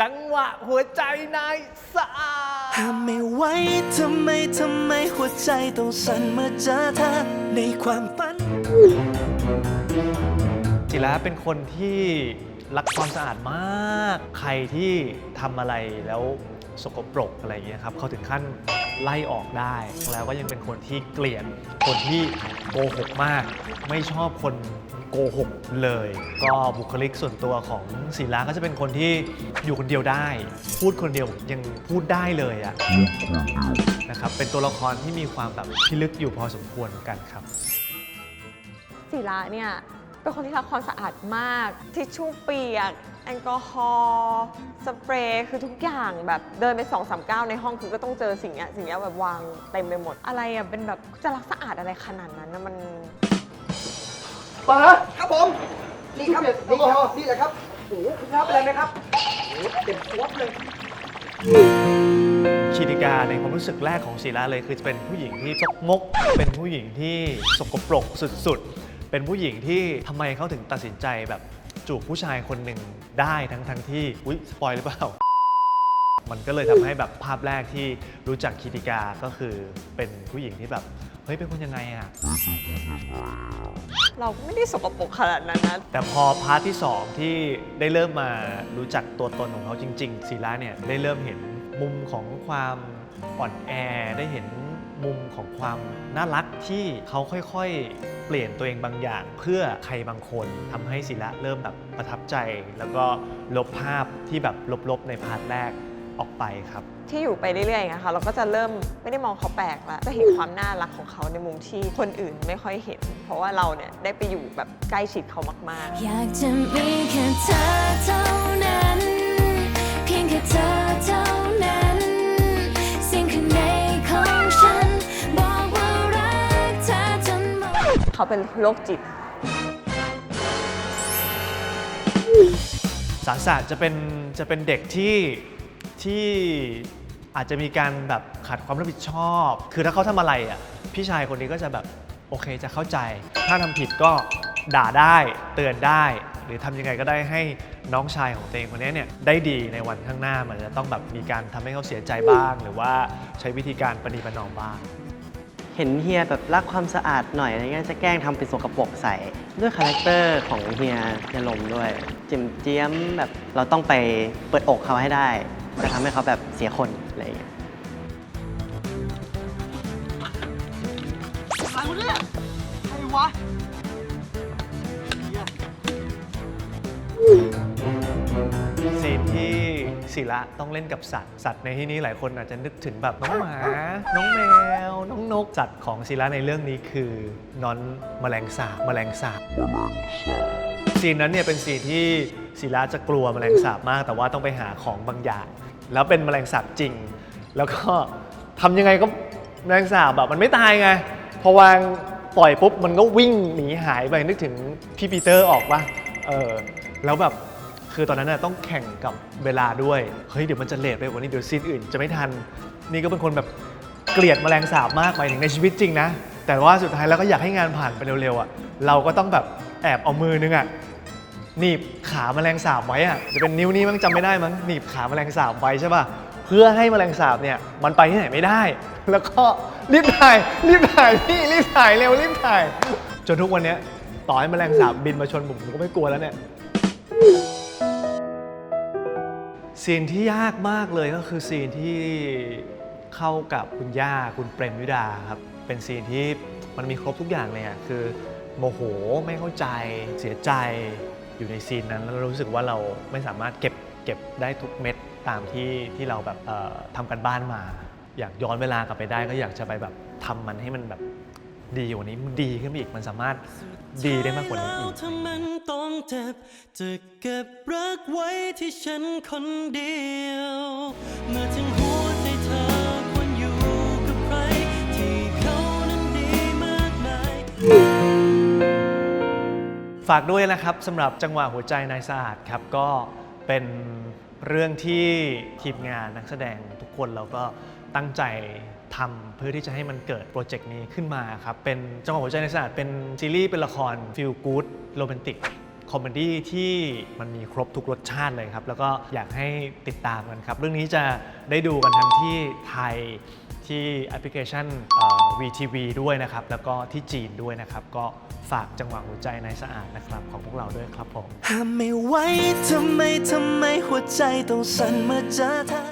จังหวะหัวใจนายสะอาดห้ามไม่ไหวทำไมทำไมหัวใจต้องสั่นเมื่อเจอเธอในความฝัน จิระเป็นคนที่รักความสะอาดมาก ใครที่ทำอะไรแล้วสกปรกอะไรอย่างเงี้ยครับเขาถึงขั้น ไล่ออกได้ แล้วก็ยังเป็นคนที่เกลียดคนที่โกหกมาก ไม่ชอบคนโกหกเลย ก็บุคลิกส่วนตัวของศิลาก็จะเป็นคนที่อยู่คนเดียวได้ พูดคนเดียวยังพูดได้เลยอะนะครับเป็นตัวละครที่มีความแบบพิลึกอยู่พอสมควรเหมือนกันครับ ศิระเนี่ยเป็นคนที่รักความสะอาดมากทิชชู่เปียก แอลกอฮอล์สเปรย์คือทุกอย่างแบบเดินไป2อสามก้าวในห้องคือก็ต้องเจอสิ่งเนี้ยสิ่งเนี้ยแบบวางเต็มไปหมด อะไรอะเป็นแบบจะรักสะอาดอะไรขนาดนั้นนะมันมาครับผม นี่ครับนี่ครับนี่แหละครับโอ้โหคุณครับเป็นไรไหมครับโอ้โหเต็มตัวเลยคีติกาในความรู้สึกแรกของศิลาเลย คือจะเป็นผู้หญิงที่จกมก เป็นผู้หญิงที่สกปรกสุดๆ เป็นผู้หญิงที่ทำไมเขาถึงตัดสินใจแบบ จูบผู้ชายคนหนึ่งได้ทั้งทั้งที่ อุ้ยสปอยหรือเปล่า มันก็เลยทำให้แบบภาพแรกที่รู้จักคีติกาก็คือเป็นผู้หญิงที่แบบ เฮ้ย เป็นคนยังไงอะ เราก็ไม่ได้สกปรกขนาดนั้นนะแต่พอพาร์ทที่ 2 ที่ได้เริ่มมารู้จักตัวตนของเขาจริงๆศิลาเนี่ยได้เริ่มเห็นมุมของความอ่อนแอได้เห็น มุมของความน่ารักที่เขาค่อยๆ เปลี่ยนตัวเองบางอย่าง เพื่อใครบางคนทำให้ศิลาเริ่มแบบประทับใจ แล้วก็ลบภาพที่แบบลบๆในพาร์ทแรกออกไปครับ ที่อยู่ไปเรื่อยๆอย่างเงี้ยค่ะเราก็จะเริ่มไม่ได้มองเขาแปลกแล้วจะเห็นความน่ารักของเขาในมุมที่คนอื่นไม่ค่อยเห็น เพราะว่าเราเนี่ยได้ไปอยู่แบบใกล้ชิดเขามาก ๆ อยากจะมีแค่เธอเท่า เขาเป็นโรคจิต สาสะจะเป็นจะเป็นเด็กที่ที่อาจจะมีการแบบขาดความรับผิดชอบ คือถ้าเขาทำอะไรอะพี่ชายคนนี้ก็จะแบบโอเคจะเข้าใจ ถ้าทำผิดก็ด่าได้เตือนได้ หรือทำยังไงก็ได้ให้น้องชายของตัวเองคนนี้เนี่ยได้ดีในวันข้างหน้ามันจะต้องแบบมีการทำให้เขาเสียใจบ้าง หรือว่าใช้วิธีการประนีประนอมบ้าง เห็นเฮียแบบรักความสะอาดหน่อยอะไรเงี้ยจะแกล้งทำเป็นสกปรกใส่ ด้วยคาแรคเตอร์ของเฮียเฮียลมด้วยจิมเจียมแบบเราต้องไปเปิดอกเขาให้ได้จะทำให้เขาแบบเสียคนอะไรอย่างเงี้ยไรวะเนี่ยใครวะ ศิระต้องเล่นกับสัตว์สัตว์ในที่นี้หลายคนอาจจะนึกถึงแบบน้องหมา น้องแมว น้องนกสัตว์ของศิระในเรื่องนี้คือนอนแมลงสาบแมลงสาบซีนนั้นเนี่ยเป็นซีนที่ศิระจะกลัวแมลงสาบมาก แต่ว่าต้องไปหาของบางอย่าง แล้วเป็นแมลงสาบจริง แล้วก็ทำยังไงก็แมลงสาบแบบมันไม่ตายไงพอวางปล่อยปุ๊บมันก็วิ่งหนีหายไปนึกถึงพี่ปีเตอร์ออกปะเออแล้วแบบ คือตอนนั้นน่ะต้องแข่งกับเวลาด้วย เฮ้ย เดี๋ยวมันจะเลทไปกว่านี้เดี๋ยวซีนอื่นจะไม่ทัน นี่ก็เป็นคนแบบเกลียดแมลงสาบมากไปถึงในชีวิตจริงนะ แต่ว่าสุดท้ายแล้วก็อยากให้งานผ่านไปเร็วๆอะ เราก็ต้องแบบแอบเอามือนึงอะหนีบขาแมลงสาบไว้อะจะเป็นนิ้วนี้มั้งจำไม่ได้มั้งหนีบขาแมลงสาบไว้ใช่ป่ะเพื่อให้แมลงสาบเนี่ยมันไปที่ไหนไม่ได้ แล้วก็รีบถ่ายรีบถ่ายพี่รีบถ่ายเร็วรีบถ่าย จนทุกวันเนี้ยต่อให้แมลงสาบบินมาชนผมผมก็ไม่กลัวแล้วเนี่ย ซีนที่ยากมากเลยก็คือซีนที่เข้ากับคุณย่าคุณเปรมวิดาครับ เป็นซีนที่มันมีครบทุกอย่างเลยอะคือโมโหไม่เข้าใจเสียใจอยู่ในซีนนั้นแล้วรู้สึกว่าเราไม่สามารถเก็บเก็บได้ทุกเม็ดตามที่ที่เราแบบทำกันบ้านมา อยากย้อนเวลากลับไปได้ก็อยากจะไปแบบทำมันให้มันแบบ ดีกว่านี้มันดีขึ้นไปอีกมันสามารถดีได้มากกว่านี้อีก ถ้ามันต้องเจ็บจะเก็บรักไว้ที่ฉันคนเดียว เมื่อถึงหัวใจเธอควรอยู่กับใครที่เขานั้นดีมากมาย ฝากด้วยนะครับสำหรับจังหวะหัวใจนายสะอาดครับ ก็เป็น เรื่องที่ทีมงานนักแสดงทุกคนเราก็ตั้งใจทำเพื่อที่จะให้มันเกิดโปรเจกต์นี้ขึ้นมาครับ เป็นจังหวะหัวใจในาสะอาดเป็นซีรีส์เป็นละครฟิลกู๊ดโรแมนติก อมเมดี้ที่มันมีครบทุกรสชาติเลยครับ แล้วก็อยากให้ติดตามกันครับ เรื่องนี้จะได้ดูกันทั้งที่ไทยที่แอปพลิเคชัน VTV ด้วยนะครับ แล้วก็ที่จีนด้วยนะครับ ก็ฝากจังหวะหัวใจในสะอาดนะครับ ของพวกเราด้วยครับผม ห้ามไม่ไหวทำไม ทำไมหัวใจต้องสั่นเมื่อเจอเธอ